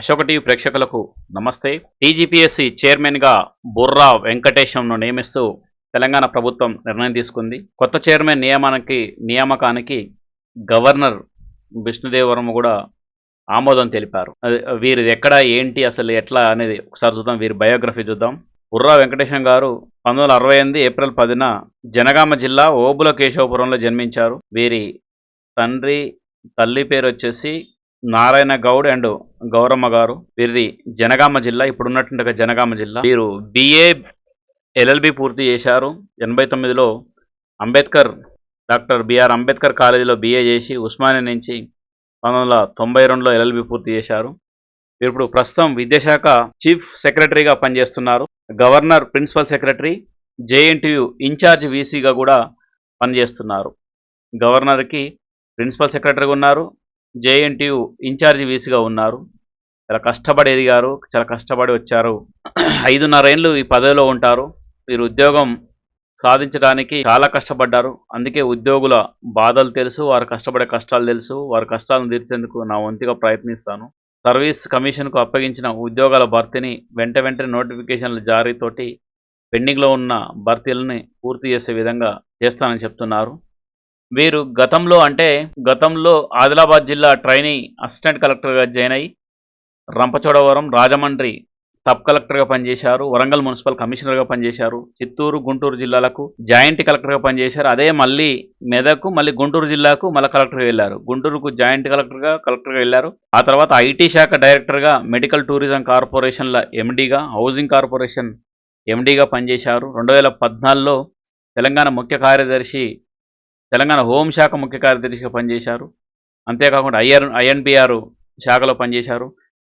Ashoka TV ప్రేక్షకులకు నమస్తే. TGPSC చైర్మన్గా బుర్రా వెంకటేశంను నియమిస్తూ తెలంగాణ ప్రభుత్వం నిర్ణయం తీసుకుంది. కొత్త చైర్మన్ నియమానికి నియామకానికి గవర్నర్ విష్ణుదేవరమ్మ కూడా ఆమోదం తెలిపారు. వీరు ఎక్కడ ఏంటి అసలు ఎట్లా అనేది ఒకసారి చూద్దాం. వీరి బయోగ్రఫీ చూద్దాం. బుర్రా వెంకటేశం గారు పంతొమ్మిది అరవై ఎనిమిది ఏప్రిల్ పదిన జనగామ జిల్లా ఓబుల కేశవపురంలో జన్మించారు. వీరి తండ్రి తల్లి పేరు వచ్చేసి నారాయణ గౌడ్ అండ్ గౌరమ్మ గారు. వీరిది జనగామ జిల్లా ఇప్పుడు జనగామ జిల్లా. వీరు బిఏ ఎల్ఎల్బి పూర్తి చేశారు. ఎనభై తొమ్మిదిలో అంబేద్కర్ డాక్టర్ బిఆర్ అంబేద్కర్ కాలేజీలో బిఏ చేసి ఉస్మానియా నుంచి పంతొమ్మిది వందల తొంభై రెండులో ఎల్ఎల్బి పూర్తి చేశారు. వీరు ఇప్పుడు ప్రస్తుతం విద్యాశాఖ చీఫ్ సెక్రటరీగా పనిచేస్తున్నారు. Governor principal secretary JNTU incharge వీసీగా కూడా పనిచేస్తున్నారు. గవర్నర్కి ప్రిన్సిపల్ సెక్రటరీగా ఉన్నారు. జేఎన్టీయు ఇన్ఛార్జ్ వీసీగా ఉన్నారు. చాలా కష్టపడి ఎదిగారు చాలా కష్టపడి వచ్చారు. ఐదున్నర ఏళ్ళు ఈ పదవిలో ఉంటారు. వీరు ఉద్యోగం సాధించడానికి చాలా కష్టపడ్డారు. అందుకే ఉద్యోగుల బాధలు తెలుసు వారు కష్టపడే కష్టాలు తెలుసు వారి కష్టాలను తీర్చేందుకు నా వంతుగా ప్రయత్నిస్తాను. సర్వీస్ కమిషన్కు అప్పగించిన ఉద్యోగాల భర్తీని వెంట వెంటనే నోటిఫికేషన్ల జారీతోటి పెండింగ్లో ఉన్న భర్తీలని పూర్తి చేసే విధంగా చేస్తానని చెప్తున్నారు. వీరు గతంలో అంటే గతంలో ఆదిలాబాద్ జిల్లా ట్రైనీ అసిస్టెంట్ కలెక్టర్గా జాయిన్ అయ్యి రంపచోడవరం రాజమండ్రి సబ్ కలెక్టర్గా పనిచేశారు వరంగల్ మున్సిపల్ కమిషనర్గా పనిచేశారు చిత్తూరు గుంటూరు జిల్లాలకు జాయింట్ కలెక్టర్గా పనిచేశారు. అదే మళ్ళీ మెదకు మళ్ళీ గుంటూరు జిల్లాకు మళ్ళీ కలెక్టర్గా వెళ్ళారు. గుంటూరుకు జాయింట్ కలెక్టర్గా కలెక్టర్గా వెళ్ళారు. ఆ తర్వాత ఐటీ శాఖ డైరెక్టర్గా మెడికల్ టూరిజం కార్పొరేషన్ల ఎండీగా హౌసింగ్ కార్పొరేషన్ ఎండీగా పనిచేశారు. రెండు వేల పద్నాలుగులో తెలంగాణ ముఖ్య కార్యదర్శి తెలంగాణ హోంశాఖ ముఖ్య కార్యదర్శిగా పనిచేశారు. అంతేకాకుండా ఐఆర్ ఐఎన్పిఆర్ శాఖలో పనిచేశారు.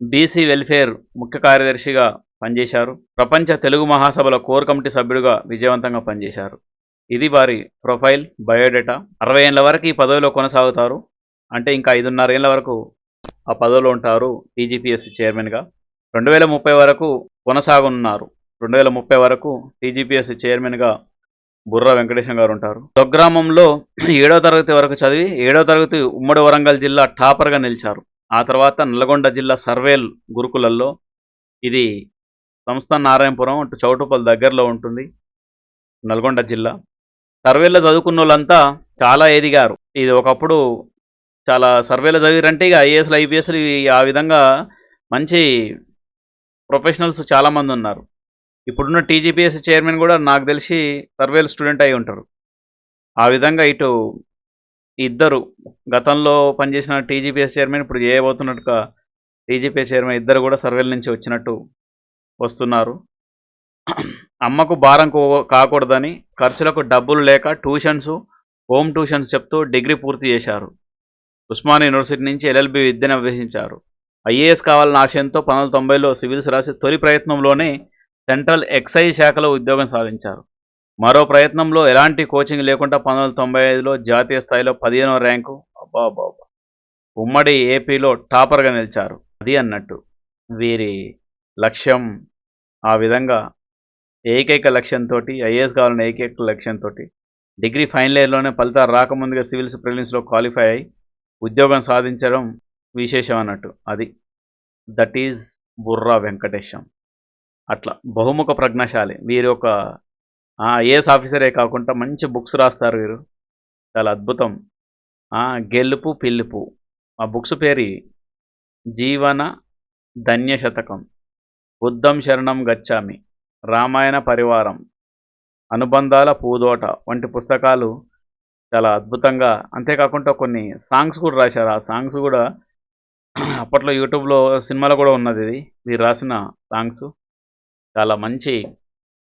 బీసీ వెల్ఫేర్ ముఖ్య కార్యదర్శిగా పనిచేశారు. ప్రపంచ తెలుగు మహాసభల కోర్ కమిటీ సభ్యుడిగా విజయవంతంగా పనిచేశారు. ఇది వారి ప్రొఫైల్ బయోడేటా. అరవై ఏళ్ళ వరకు ఈ పదవిలో కొనసాగుతారు. అంటే ఇంకా ఐదున్నర ఏళ్ళ వరకు ఆ పదవిలో ఉంటారు టీజీపీఎస్సీ చైర్మన్గా. రెండు వేల ముప్పై వరకు కొనసాగనున్నారు. రెండు వేల ముప్పై వరకు టీజీపీఎస్సీ చైర్మన్గా బుర్రా వెంకటేశం గారు ఉంటారు. స్వగ్రామంలో ఏడవ తరగతి వరకు చదివి ఏడవ తరగతి ఉమ్మడి వరంగల్ జిల్లా టాపర్గా నిలిచారు. ఆ తర్వాత నల్గొండ జిల్లా సర్వేల్ గురుకులల్లో ఇది సంస్థాన్ నారాయణపురం అటు చౌటుపల్లి దగ్గరలో ఉంటుంది నల్గొండ జిల్లా. సర్వేలో చదువుకున్న వాళ్ళంతా చాలా ఎదిగారు. ఇది ఒకప్పుడు చాలా సర్వేలో చదివారంటే ఇక ఐఏఎస్లు ఐపీఎస్లు ఆ విధంగా మంచి ప్రొఫెషనల్స్ చాలామంది ఉన్నారు. ఇప్పుడున్న టీజీపీఎస్సీ చైర్మన్ కూడా నాకు తెలిసి సర్వేలు స్టూడెంట్ అయి ఉంటారు. ఆ విధంగా ఇటు ఇద్దరు గతంలో పనిచేసిన టీజీపీఎస్ చైర్మన్ ఇప్పుడు చేయబోతున్నట్టుగా టీజీపీఎస్ చైర్మన్ ఇద్దరు కూడా సర్వేల నుంచి వచ్చినట్టు వస్తున్నారు. అమ్మకు భారం కో- కాకూడదని ఖర్చులకు డబ్బులు లేక ట్యూషన్స్ హోమ్ ట్యూషన్స్ చెప్తూ డిగ్రీ పూర్తి చేశారు. ఉస్మాన్ యూనివర్సిటీ నుంచి ఎల్ఎల్బి విద్యను అభ్యసించారు. ఐఏఎస్ కావాలన్న ఆశయంతో పంతొమ్మిది వందల తొంభైలో సివిల్స్ రాసి తొలి ప్రయత్నంలోనే సెంట్రల్ ఎక్సైజ్ శాఖలో ఉద్యోగం సాధించారు. మరో ప్రయత్నంలో ఎలాంటి కోచింగ్ లేకుండా పంతొమ్మిది వందల తొంభై ఐదులో జాతీయ స్థాయిలో పదిహేనవ ర్యాంకు అబ్బా అబ్బా ఉమ్మడి ఏపీలో టాపర్గా నిలిచారు. అది అన్నట్టు. వీరి లక్ష్యం ఆ విధంగా ఏకైక లక్ష్యంతో ఐఏఎస్ కావాలన్న ఏకైక లక్ష్యంతో డిగ్రీ ఫైనల్ ఇయర్లోనే ఫలితాలు రాకముందుగా సివిల్స్ ప్రిలిమ్స్లో క్వాలిఫై అయ్యి ఉద్యోగం సాధించడం విశేషం అన్నట్టు. అది. That is Burra Venkatesham. అట్లా. బహుముఖ ప్రజ్ఞాశాలి. వీరు ఒక ఏఎస్ ఆఫీసరే కాకుండా మంచి బుక్స్ రాస్తారు వీరు. చాలా అద్భుతం. గెలుపు పిలుపు. ఆ బుక్స్ పేరు జీవన ధన్య శతకం. బుద్ధం శరణం గచ్చామి. రామాయణ పరివారం. అనుబంధాల పూదోట వంటి పుస్తకాలు చాలా అద్భుతంగా అంతేకాకుండా కొన్ని సాంగ్స్ కూడా రాశారు. ఆ సాంగ్స్ కూడా అప్పట్లో యూట్యూబ్లో సినిమాలో కూడా ఉన్నది ఇది. వీరు రాసిన సాంగ్స్. చాలా మంచి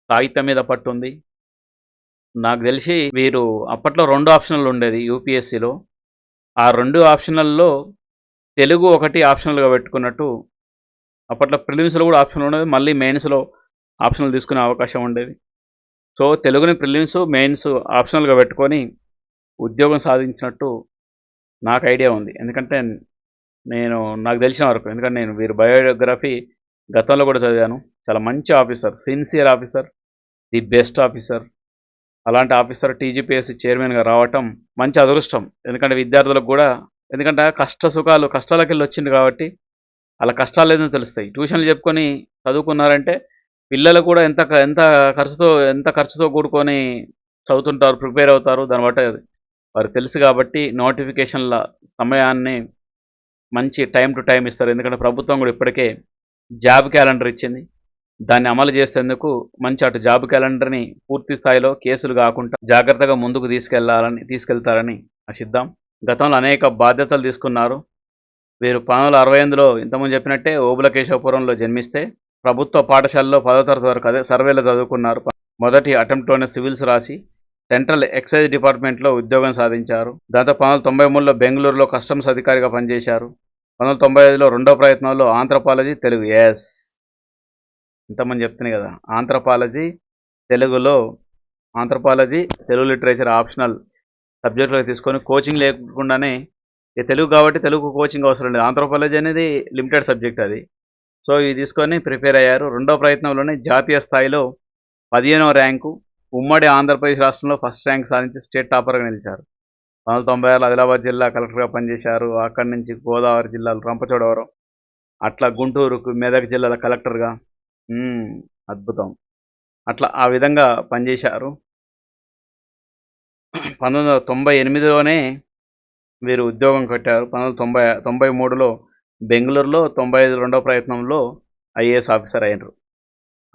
కాగితం మీద పట్టుంది. నాకు తెలిసి వీరు అప్పట్లో రెండు ఆప్షన్లు ఉండేది యూపీఎస్సిలో. ఆ రెండు ఆప్షనల్లో తెలుగు ఒకటి ఆప్షనల్గా పెట్టుకున్నట్టు అప్పట్లో ప్రిలిమ్స్లో కూడా ఆప్షన్ ఉండేది. మళ్ళీ మెయిన్స్లో ఆప్షనల్ తీసుకునే అవకాశం ఉండేది. సో తెలుగుని ప్రిలిమ్స్ మెయిన్స్ ఆప్షనల్గా పెట్టుకొని ఉద్యోగం సాధించినట్టు నాకు ఐడియా ఉంది. ఎందుకంటే నేను నాకు తెలిసిన వరకు ఎందుకంటే నేను వీరు బయోగ్రఫీ గతంలో కూడా చదివాను. చాలా మంచి officer sincere officer the best officer. అలాంటి ఆఫీసర్ టీజీపీఎస్సీ చైర్మన్గా రావటం మంచి అదృష్టం. ఎందుకంటే విద్యార్థులకు కూడా ఎందుకంటే కష్ట సుఖాలు కష్టాలకెళ్ళి వచ్చింది కాబట్టి అలా కష్టాలు ఏదో తెలుస్తాయి. ట్యూషన్లు చెప్పుకొని చదువుకున్నారంటే పిల్లలు కూడా ఎంత ఎంత ఖర్చుతో ఎంత ఖర్చుతో కూడుకొని చదువుతుంటారు ప్రిపేర్ అవుతారు దాన్ని బట్టి వారికి తెలుసు కాబట్టి నోటిఫికేషన్ల సమయాన్ని మంచి టైం టు టైం ఇస్తారు. ఎందుకంటే ప్రభుత్వం కూడా ఇప్పటికే జాబ్ క్యాలెండర్ ఇచ్చింది. దాన్ని అమలు చేసేందుకు మంచి అటు జాబ్ క్యాలెండర్ని పూర్తి స్థాయిలో కేసులు కాకుండా జాగ్రత్తగా ముందుకు తీసుకెళ్ళాలని తీసుకెళ్తారని ఆశిద్దాం. గతంలో అనేక బాధ్యతలు తీసుకున్నారు. వీరు పంతొమ్మిది అరవై ఎనిమిదిలో ఇంతకుముందు చెప్పినట్టే ఓబుల కేశవపురంలో జన్మిస్తే ప్రభుత్వ పాఠశాలలో పదో తరగతి వరకు అదే సర్వేలో చదువుకున్నారు. మొదటి అటెంప్ట్లోనే సివిల్స్ రాసి సెంట్రల్ ఎక్సైజ్ డిపార్ట్మెంట్లో ఉద్యోగం సాధించారు. దాంతో పంతొమ్మిది తొంభై మూడులో బెంగళూరులో కస్టమ్స్ అధికారిగా పనిచేశారు. పంతొమ్మిది తొంభై ఐదులో రెండో ప్రయత్నంలో ఆంథ్రపాలజీ తెలుగు. ఎస్ ఇంతమంది చెప్తున్నాయి కదా. ఆంథ్రపాలజీ తెలుగులో ఆంథ్రపాలజీ తెలుగు లిటరేచర్ ఆప్షనల్ సబ్జెక్టులో తీసుకొని కోచింగ్ లేకుండానే ఇక తెలుగు కాబట్టి తెలుగు కోచింగ్ అవసరం లేదు. ఆంథ్రోపాలజీ అనేది లిమిటెడ్ సబ్జెక్ట్ అది. సో ఇది తీసుకొని ప్రిపేర్ అయ్యారు. రెండో ప్రయత్నంలోనే జాతీయ స్థాయిలో పదిహేనవ ర్యాంకు ఉమ్మడి ఆంధ్రప్రదేశ్ రాష్ట్రంలో ఫస్ట్ ర్యాంక్ సాధించి స్టేట్ టాపర్గా నిలిచారు. పంతొమ్మిది తొంభై ఆరులో ఆదిలాబాద్ జిల్లా కలెక్టర్గా పనిచేశారు. అక్కడి నుంచి గోదావరి జిల్లాలో రంపచోడవరం అట్లా గుంటూరుకు మెదక్ జిల్లాల కలెక్టర్గా. అద్భుతం. అట్లా ఆ విధంగా పనిచేశారు. పంతొమ్మిది వందల తొంభై ఎనిమిదిలోనే వీరు ఉద్యోగం కట్టారు. పంతొమ్మిది తొంభై తొంభై మూడులో బెంగళూరులో తొంభై ఐదు రెండో ప్రయత్నంలో ఐఏఎస్ ఆఫీసర్ అయినరు.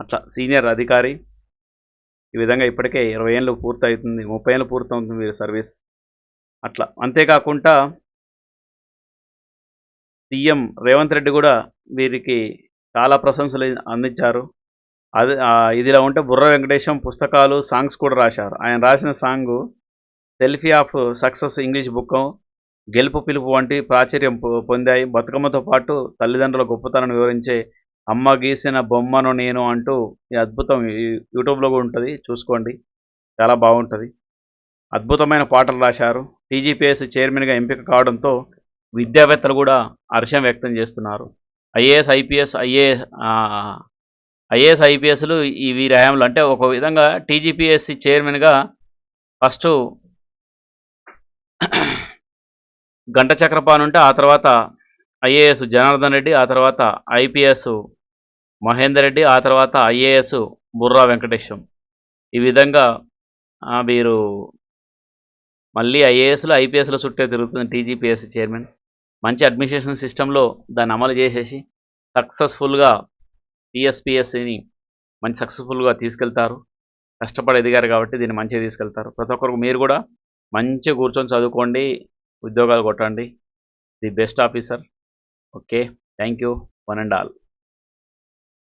అట్లా సీనియర్ అధికారి. ఈ విధంగా ఇప్పటికే ఇరవై ఏళ్ళు పూర్తవుతుంది ముప్పై ఏళ్ళు పూర్తి అవుతుంది వీరి సర్వీస్. అట్లా. అంతేకాకుండా సీఎం రేవంత్ రెడ్డి కూడా వీరికి చాలా ప్రశంసలు అందించారు. అది ఇదిలా ఉంటే బుర్ర వెంకటేశం పుస్తకాలు సాంగ్స్ కూడా రాశారు. ఆయన రాసిన song selfie of success English book Gelupu Pilupu వంటి ప్రాచుర్యం పొందాయి. బతుకమ్మతో పాటు తల్లిదండ్రుల గొప్పతనాన్ని వివరించే అమ్మ గీసిన బొమ్మను నేను అంటూ ఈ అద్భుతం యూట్యూబ్లో కూడా ఉంటుంది. చూసుకోండి. చాలా బాగుంటుంది. అద్భుతమైన పాటలు రాశారు. టీజీపీఎస్ చైర్మన్గా ఎంపిక కావడంతో విద్యావేత్తలు కూడా హర్షం వ్యక్తం చేస్తున్నారు. ఐఏఎస్ ఐపీఎస్ ఐఏ ఐఏఎస్ ఐపీఎస్లు ఈ వీరి హయాంలో అంటే ఒక విధంగా టీజీపీఎస్సి చైర్మన్గా ఫస్ట్ గంట చక్రపాన్ ఉంటే ఆ తర్వాత ఐఏఎస్ జనార్దన్ రెడ్డి ఆ తర్వాత ఐపీఎస్ మహేందర్ రెడ్డి ఆ తర్వాత ఐఏఎస్ బుర్రా వెంకటేశం. ఈ విధంగా వీరు మళ్ళీ ఐఏఎస్లో ఐపీఎస్లో చుట్టే తిరుగుతుంది టీజీపీఎస్సీ చైర్మన్. మంచి అడ్మినిస్ట్రేషన్ సిస్టంలో దాన్ని అమలు చేసేసి సక్సెస్ఫుల్గా టీఎస్పీఎస్సీని మంచి సక్సెస్ఫుల్గా తీసుకెళ్తారు. కష్టపడి ఎదిగారు కాబట్టి దీన్ని మంచిగా తీసుకెళ్తారు. ప్రతి ఒక్కరికి మీరు కూడా మంచిగా కూర్చొని చదువుకోండి ఉద్యోగాలు కొట్టండి. The best officer. Okay. Thank you. One and all.